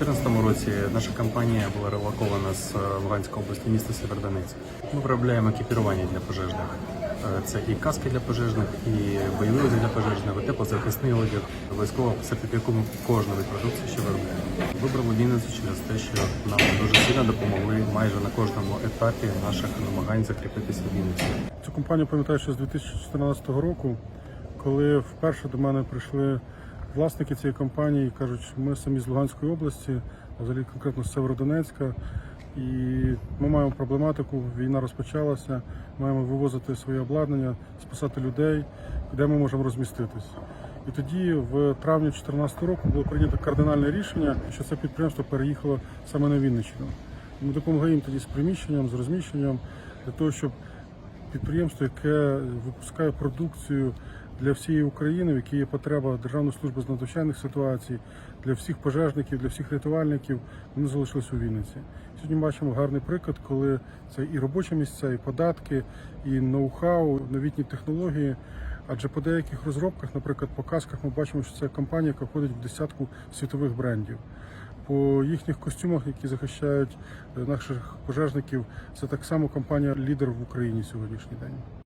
2014 році наша компанія була релокована з е, Луганської області міста Сєвєродонецьк. Ми виробляємо екіпірування для пожежних. Е, Це і каски для пожежних, і бойовий одяг для пожежних, і теплозахисний одяг. Обов'язково сертифікуємо кожну від продукції, що виробляємо. Вибрали Вінницю через те, що нам дуже сильно допомогли майже на кожному етапі наших намагань закріпитися в Вінниці. Цю компанію пам'ятаю ще з 2014 року, коли вперше до мене прийшли власники цієї компанії кажуть, ми самі з Луганської області, а взагалі конкретно з Северодонецька. І ми маємо проблематику, війна розпочалася, маємо вивозити своє обладнання, спасати людей, де ми можемо розміститись. І тоді, в травні 2014 року, було прийнято кардинальне рішення, що це підприємство переїхало саме на Вінниччину. Ми допомогли їм тоді з приміщенням, з розміщенням для того, щоб підприємство, яке випускає продукцію для всієї України, в якій є потреба Державної служби з надзвичайних ситуацій, для всіх пожежників, для всіх рятувальників, вони залишились у Вінниці. Сьогодні бачимо гарний приклад, коли це і робочі місця, і податки, і ноу-хау, новітні технології. Адже по деяких розробках, наприклад, по касках, ми бачимо, що це компанія, яка входить в десятку світових брендів. По їхніх костюмах, які захищають е, наших пожежників, це так само компанія лідер в Україні сьогоднішній день.